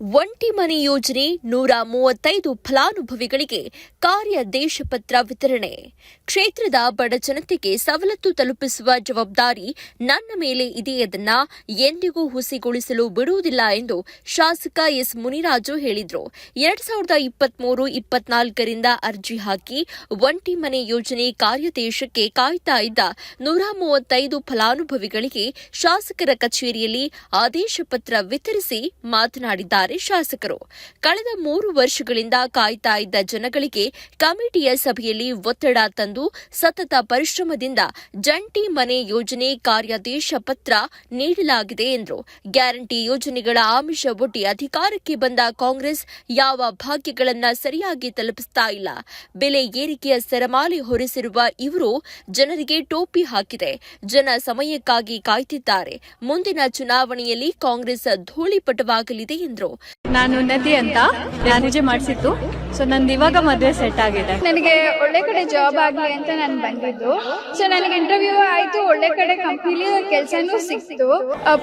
ಒಂಟಿ ಮನೆ ಯೋಜನೆ ನೂರ ಮೂವತ್ತೈದು ಫಲಾನುಭವಿಗಳಿಗೆ ಕಾರ್ಯದೇಶಪತ್ರ ವಿತರಣೆ. ಕ್ಷೇತ್ರದ ಬಡ ಜನತೆಗೆ ಸವಲತ್ತು ತಲುಪಿಸುವ ಜವಾಬ್ದಾರಿ ನನ್ನ ಮೇಲೆ ಇದೆಯದನ್ನ ಎಂದಿಗೂ ಹುಸಿಗೊಳಿಸಲು ಬಿಡುವುದಿಲ್ಲ ಎಂದು ಶಾಸಕ ಎಸ್ ಮುನಿರಾಜು ಹೇಳಿದರು. ಎರಡ್ ಸಾವಿರದ ಇಪ್ಪತ್ಮೂರು ಇಪ್ಪತ್ನಾಲ್ಕರಿಂದ ಅರ್ಜಿ ಹಾಕಿ ಒಂಟಿ ಮನೆ ಯೋಜನೆ ಕಾರ್ಯದೇಶಕ್ಕೆ ಕಾಯ್ತಾ ಇದ್ದ ನೂರ ಮೂವತ್ತೈದು ಫಲಾನುಭವಿಗಳಿಗೆ ಶಾಸಕರ ಕಚೇರಿಯಲ್ಲಿ ಆದೇಶ ಪತ್ರ ವಿತರಿಸಿ ಮಾತನಾಡಿದ್ದಾರೆ. ಶಾಸಕರು. ಕಳೆದ ಮೂರು ವರ್ಷಗಳಿಂದ ಕಾಯ್ತಾ ಇದ್ದ ಜನಗಳಿಗೆ ಕಮಿಟಿಯ ಸಭೆಯಲ್ಲಿ ಒತ್ತಡ ತಂದು ಸತತ ಪರಿಶ್ರಮದಿಂದ ಜಂಟಿ ಮನೆ ಯೋಜನೆ ಕಾರ್ಯಾದೇಶ ಪತ್ರ ನೀಡಲಾಗಿದೆ ಎಂದರು. ಗ್ಯಾರಂಟಿ ಯೋಜನೆಗಳ ಆಮಿಷ ಒಡ್ಡಿ ಅಧಿಕಾರಕ್ಕೆ ಬಂದ ಕಾಂಗ್ರೆಸ್ ಯಾವ ಭಾಗ್ಯಗಳನ್ನ ಸರಿಯಾಗಿ ತಲುಪಿಸ್ತಾ ಇಲ್ಲ. ಬೆಲೆ ಏರಿಕೆಯ ಸರಮಾಲೆ ಹೊರಿಸಿರುವ ಇವರು ಜನರಿಗೆ ಟೋಪಿ ಹಾಕಿದೆ. ಜನ ಸಮಯಕ್ಕಾಗಿ ಕಾಯ್ತಿದ್ದಾರೆ. ಮುಂದಿನ ಚುನಾವಣೆಯಲ್ಲಿ ಕಾಂಗ್ರೆಸ್ ಧೂಳಿಪಟವಾಗಲಿದೆ ಎಂದರು. ನಾನು ನದಿ ಅಂತ ನಾನು ಪೂಜೆ ಮಾಡಿಸಿತ್ತು ಸೊ ನಂದು ಇವಾಗ ಮದುವೆ ಸೆಟ್ ಆಗಿದೆ. ನನಗೆ ಒಳ್ಳೆ ಕಡೆ ಜಾಬ್ ಆಗಲಿ ಅಂತ ನಾನು ಬಂದಿದ್ದು. ಸೊ ನನಗೆ ಇಂಟರ್ವ್ಯೂ ಆಯ್ತು. ಒಳ್ಳೆ ಕಡೆ ಕಂಪ್ನಿಲಿ ಕೆಲಸನೂ ಸಿಕ್ತು.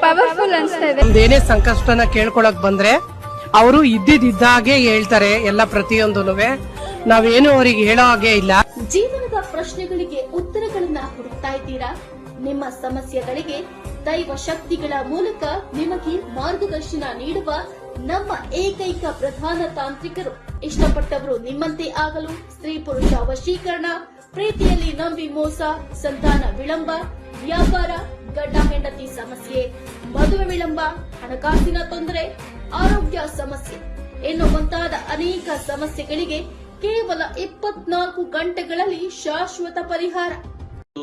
ಪವರ್ಫುಲ್ ಅನ್ಸ್ತಾ ಇದೆ. ಏನೇ ಸಂಕಷ್ಟನ ಕೇಳ್ಕೊಳಕ್ ಬಂದ್ರೆ ಅವರು ಇದ್ದಿದ್ದಾಗೆ ಹೇಳ್ತಾರೆ ಎಲ್ಲ ಪ್ರತಿಯೊಂದೂ ನಾವೇನು ಅವರಿಗೆ ಹೇಳೋ ಹಾಗೆ ಇಲ್ಲ. ಜೀವನದ ಪ್ರಶ್ನೆಗಳಿಗೆ ಉತ್ತರಗಳನ್ನ ಹುಡುಕ್ತಾ ಇದ್ದೀರಾ? ನಿಮ್ಮ ಸಮಸ್ಯೆಗಳಿಗೆ ದೈವ ಶಕ್ತಿಗಳ ಮೂಲಕ ನಿಮಗೆ ಮಾರ್ಗದರ್ಶನ ನೀಡುವ ನಮ್ಮ ಏಕೈಕ ಪ್ರಧಾನ ತಾಂತ್ರಿಕರು ಇಷ್ಟಪಟ್ಟವರು ನಿಮ್ಮಂತೆ ಆಗಲು ಸ್ತ್ರೀ ಪುರುಷ ವಶೀಕರಣ, ಪ್ರೀತಿಯಲ್ಲಿ ನಂಬಿ ಮೋಸ, ಸಂತಾನ ವಿಳಂಬ, ವ್ಯಾಪಾರ, ಗಂಡ ಹೆಂಡತಿ ಸಮಸ್ಯೆ, ಮದುವೆ ವಿಳಂಬ, ಹಣಕಾಸಿನ ತೊಂದರೆ, ಆರೋಗ್ಯ ಸಮಸ್ಯೆ ಇನ್ನು ಅನೇಕ ಸಮಸ್ಯೆಗಳಿಗೆ ಕೇವಲ ಇಪ್ಪತ್ನಾಲ್ಕು ಗಂಟೆಗಳಲ್ಲಿ ಶಾಶ್ವತ ಪರಿಹಾರ.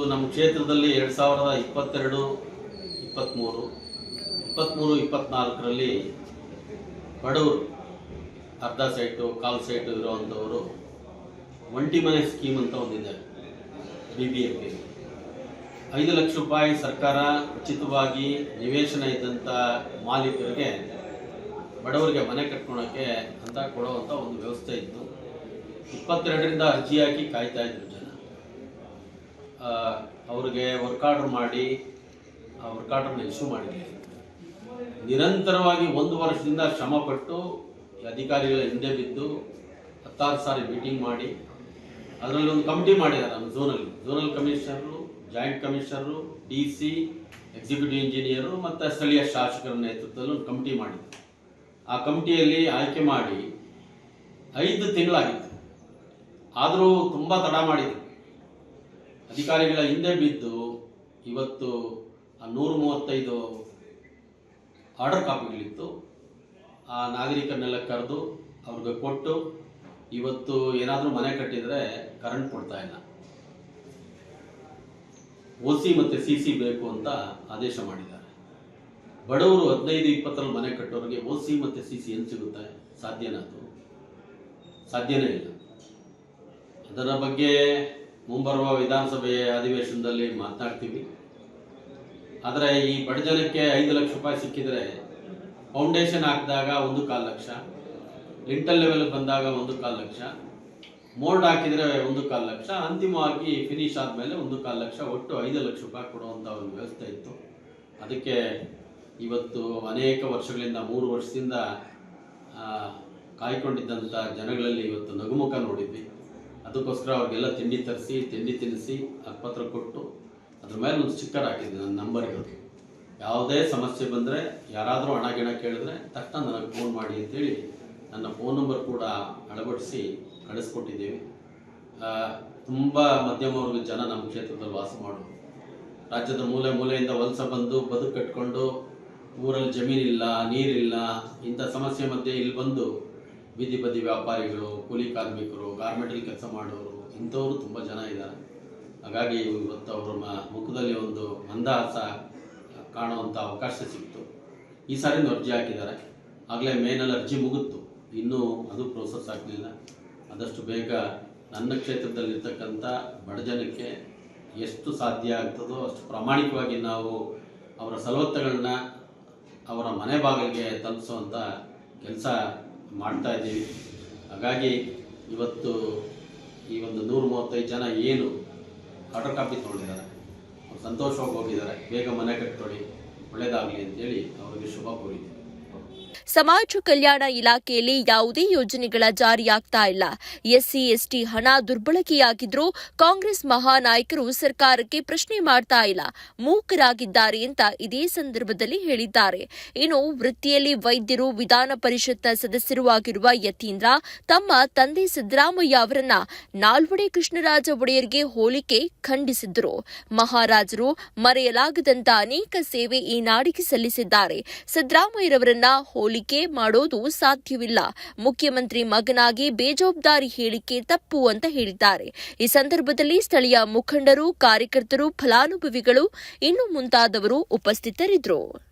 ನಮ್ಮ ಕ್ಷೇತ್ರದಲ್ಲಿ ಎರಡ್ ಸಾವಿರದ ಇಪ್ಪತ್ತೆರಡು ಇಪ್ಪತ್ತ್ಮೂರು ಇಪ್ಪತ್ತ್ಮೂರು ಇಪ್ಪತ್ತ್ನಾಲ್ಕರಲ್ಲಿ ಬಡವರು, ಅರ್ಧ ಸೈಟು ಕಾಲು ಸೈಟು ಇರುವಂಥವರು ಒಂಟಿ ಮನೆ ಸ್ಕೀಮ್ ಅಂತ ಒಂದಿದೆ ಬಿ ಬಿ ಎಫ್ ಐದು ಲಕ್ಷ ರೂಪಾಯಿ ಸರ್ಕಾರ ಉಚಿತವಾಗಿ ನಿವೇಶನ ಇದ್ದಂಥ ಮಾಲೀಕರಿಗೆ, ಬಡವರಿಗೆ ಮನೆ ಕಟ್ಕೊಳಕ್ಕೆ ಅಂತ ಕೊಡುವಂಥ ಒಂದು ವ್ಯವಸ್ಥೆ ಇತ್ತು. ಇಪ್ಪತ್ತೆರಡರಿಂದ ಅರ್ಜಿ ಹಾಕಿ ಕಾಯ್ತಾ ಇದ್ರು ಜನ. ಅವ್ರಿಗೆ ವರ್ಕ್ ಆರ್ಡ್ರ್ ಮಾಡಿ, ಆ ವರ್ಕ್ ಆರ್ಡ್ರನ್ನ ಇಶ್ಯೂ ಮಾಡಿದ್ವಿ ನಿರಂತರವಾಗಿ ಒಂದು ವರ್ಷದಿಂದ ಶ್ರಮಪಟ್ಟು ಅಧಿಕಾರಿಗಳ ಹಿಂದೆ ಬಿದ್ದು ಹತ್ತಾರು ಸಾರಿ ಮೀಟಿಂಗ್ ಮಾಡಿ, ಅದರಲ್ಲಿ ಒಂದು ಕಮಿಟಿ ಮಾಡಿದ್ದಾರೆ ನಮ್ಮ ಝೋನಲ್ಲಿ. Zonal commissioner, joint commissioner, D C, executive engineer ಮತ್ತು ಸ್ಥಳೀಯ ಶಾಸಕರ ನೇತೃತ್ವದಲ್ಲಿ ಒಂದು ಕಮಿಟಿ ಮಾಡಿದ್ರು. ಆ ಕಮಿಟಿಯಲ್ಲಿ ಆಯ್ಕೆ ಮಾಡಿ ಐದು ತಿಂಗಳಾಗಿತ್ತು. ಆದರೂ ತುಂಬ ತಡ ಮಾಡಿದ್ರು. ಅಧಿಕಾರಿಗಳ ಹಿಂದೆ ಬಿದ್ದು ಇವತ್ತು ಆ ನೂರ ಮೂವತ್ತೈದು ಆರ್ಡರ್ ಕಾಪಿಗಳಿತ್ತು. ಆ ನಾಗರಿಕರನ್ನೆಲ್ಲ ಕರೆದು ಅವ್ರಿಗೆ ಕೊಟ್ಟು ಇವತ್ತು ಏನಾದರೂ ಮನೆ ಕಟ್ಟಿದರೆ ಕರೆಂಟ್ ಕೊಡ್ತಾ ಇಲ್ಲ. ಓ ಸಿ ಮತ್ತು ಸಿ ಸಿ ಬೇಕು ಅಂತ ಆದೇಶ ಮಾಡಿದ್ದಾರೆ. ಬಡವರು ಹದಿನೈದು, ಇಪ್ಪತ್ತರಲ್ಲಿ ಮನೆ ಕಟ್ಟೋರಿಗೆ ಒ ಸಿ ಮತ್ತು ಸಿ ಸಿ ಏನು ಸಿಗುತ್ತೆ? ಸಾಧ್ಯನಾ ಅದು? ಸಾಧ್ಯನೇ ಇಲ್ಲ. ಅದರ ಬಗ್ಗೆ ಮುಂಬರುವ ವಿಧಾನಸಭೆಯ ಅಧಿವೇಶನದಲ್ಲಿ ಮಾತನಾಡ್ತೀವಿ. ಆದರೆ ಈ ಬಡಜನಕ್ಕೆ ಐದು ಲಕ್ಷ ರೂಪಾಯಿ ಸಿಕ್ಕಿದರೆ ಫೌಂಡೇಶನ್ ಹಾಕಿದಾಗ ಒಂದು ಕಾಲು ಲಕ್ಷ ಲಿಂಟಲ್ ಲೆವೆಲ್ ಬಂದಾಗ ಒಂದು ಕಾಲು ಲಕ್ಷ ಮೋಲ್ಡ್ ಹಾಕಿದರೆ ಒಂದು ಕಾಲು ಲಕ್ಷ, ಅಂತಿಮವಾಗಿ ಫಿನಿಶ್ ಆದಮೇಲೆ ಒಂದು ಕಾಲು ಲಕ್ಷ, ಒಟ್ಟು ಐದು ಲಕ್ಷ ರೂಪಾಯಿ ಕೊಡುವಂಥ ಒಂದು ವ್ಯವಸ್ಥೆ ಇತ್ತು. ಅದಕ್ಕೆ ಇವತ್ತು ಅನೇಕ ವರ್ಷಗಳಿಂದ, ಮೂರು ವರ್ಷದಿಂದ ಕಾಯ್ಕೊಂಡಿದ್ದಂಥ ಜನಗಳಲ್ಲಿ ಇವತ್ತು ನಗುಮುಖ ನೋಡಿದ್ವಿ. ಅದಕ್ಕೋಸ್ಕರ ಅವ್ರಿಗೆಲ್ಲ ತಿಂಡಿ ತರಿಸಿ, ತಿಂಡಿ ತಿನ್ನಿಸಿ ಅರ್ಪತ್ರ ಕೊಟ್ಟು ಅದ್ರ ಮೇಲೆ ಒಂದು ಸ್ಟಿಕ್ಕರ್ ಹಾಕಿದ್ದೆ, ನನ್ನ ನಂಬರ್ ಇರೋದು ಯಾವುದೇ ಸಮಸ್ಯೆ ಬಂದರೆ, ಯಾರಾದರೂ ಹಣ ಗಿಣ ಕೇಳಿದ್ರೆ ತಕ್ಷಣ ನನಗೆ ಫೋನ್ ಮಾಡಿ ಅಂತೇಳಿ ನನ್ನ ಫೋನ್ ನಂಬರ್ ಕೂಡ ಅಳವಡಿಸಿ ಕಳಿಸ್ಕೊಟ್ಟಿದ್ದೀವಿ. ತುಂಬ ಮಧ್ಯಮ ವರ್ಗದ ಜನ ನಮ್ಮ ಕ್ಷೇತ್ರದಲ್ಲಿ ವಾಸ ಮಾಡೋರು. ರಾಜ್ಯದ ಮೂಲೆ ಮೂಲೆಯಿಂದ ವಲಸ ಬಂದು ಬದುಕು ಕಟ್ಕೊಂಡು ಊರಲ್ಲಿ ಜಮೀನಿಲ್ಲ ನೀರಿಲ್ಲ ಇಂಥ ಸಮಸ್ಯೆ ಮಧ್ಯೆ ಇಲ್ಲಿ ಬಂದು ಬೀದಿ ಬದಿ ವ್ಯಾಪಾರಿಗಳು, ಕೂಲಿ ಕಾರ್ಮಿಕರು ಗಾರ್ಮೆಂಟಲ್ಲಿ ಕೆಲಸ ಮಾಡೋರು, ಇಂಥವರು ತುಂಬ ಜನ ಇದ್ದಾರೆ. ಹಾಗಾಗಿ ಇವತ್ತು ಅವರ ಮುಖದಲ್ಲಿ ಒಂದು ಮಂದಹಾಸ ಕಾಣುವಂಥ ಅವಕಾಶ ಸಿಕ್ತು. ಈ ಸಾರಿನೂ ಅರ್ಜಿ ಹಾಕಿದ್ದಾರೆ. ಆಗಲೇ ಮೇನಲ್ಲಿ ಅರ್ಜಿ ಮುಗಿತು ಇನ್ನೂ ಅದು ಪ್ರೋಸೆಸ್ ಆಗಲಿಲ್ಲ. ಆದಷ್ಟು ಬೇಗ ನನ್ನ ಕ್ಷೇತ್ರದಲ್ಲಿರ್ತಕ್ಕಂಥ ಬಡ ಜನಕ್ಕೆ ಎಷ್ಟು ಸಾಧ್ಯ ಆಗ್ತದೋ ಅಷ್ಟು ಪ್ರಾಮಾಣಿಕವಾಗಿ ನಾವು ಅವರ ಸಲವತ್ತುಗಳನ್ನ ಅವರ ಮನೆ ಬಾಗಿಲಿಗೆ ತಲುಪಿಸುವಂಥ ಕೆಲಸ ಮಾಡ್ತಾ ಇದ್ದೀವಿ. ಹಾಗಾಗಿ ಇವತ್ತು ಈ ಒಂದು ನೂರ ಮೂವತ್ತೈದು ಜನ ಏನು ಆರ್ಡರ್ ಕಾಪಿ ತೊಗೊಂಡಿದ್ದಾರೆ. ಸಂತೋಷವಾಗಿ ಹೋಗಿದ್ದಾರೆ. ಬೇಗ ಮನೆ ಕಟ್ಕೊಳ್ಳಿ. ಒಳ್ಳೇದಾಗಲಿ ಅಂತೇಳಿ ಅವರಿಗೆ ಶುಭ ಕೋರಿದ್ದೀವಿ. ಸಮಾಜ ಕಲ್ಯಾಣ ಇಲಾಖೆಯಲ್ಲಿ ಯಾವುದೇ ಯೋಜನೆಗಳ ಜಾರಿಯಾಗ್ತಾ ಇಲ್ಲ. ಎಸ್ಸಿ, ಎಸ್ಟಿ ಹಣ ದುರ್ಬಳಕೆಯಾಗಿದ್ರೂ ಕಾಂಗ್ರೆಸ್ ಮಹಾನಾಯಕರು ಸರ್ಕಾರಕ್ಕೆ ಪ್ರಶ್ನೆ ಮಾಡ್ತಾ ಇಲ್ಲ. ಮೂಕರಾಗಿದ್ದಾರೆ ಅಂತ ಇದೇ ಸಂದರ್ಭದಲ್ಲಿ ಹೇಳಿದ್ದಾರೆ. ಇನ್ನು ವೃತ್ತಿಯಲ್ಲಿ ವೈದ್ಯರು, ವಿಧಾನ ಪರಿಷತ್ ಸದಸ್ಯರು ಆಗಿರುವ ಯತೀಂದ್ರ, ತಮ್ಮ ತಂದೆ ಸಿದ್ದರಾಮಯ್ಯ ಅವರನ್ನ ನಾಲ್ವಡೆ ಕೃಷ್ಣರಾಜ ಒಡೆಯರ್ಗೆ ಹೋಲಿಕೆ ಖಂಡಿಸಿದ್ದರು. ಮಹಾರಾಜರು ಮರೆಯಲಾಗದಂತ ಅನೇಕ ಸೇವೆ ಈ ನಾಡಿಗೆ ಸಲ್ಲಿಸಿದ್ದಾರೆ. ಸಿದ್ದರಾಮಯ್ಯರವರನ್ನ ಹೋಲಿಕೆ ಮಾಡೋದು ಸಾಧ್ಯವಿಲ್ಲ. ಮುಖ್ಯಮಂತ್ರಿ ಮಗನಾಗಿ ಬೇಜವಾಬ್ದಾರಿ ಹೇಳಿಕೆ ತಪ್ಪು ಅಂತ ಹೇಳಿದ್ದಾರೆ. ಈ ಸಂದರ್ಭದಲ್ಲಿ ಸ್ಥಳೀಯ ಮುಖಂಡರು, ಕಾರ್ಯಕರ್ತರು, ಫಲಾನುಭವಿಗಳು, ಇನ್ನು ಮುಂತಾದವರು ಉಪಸ್ಥಿತರಿದ್ದರು.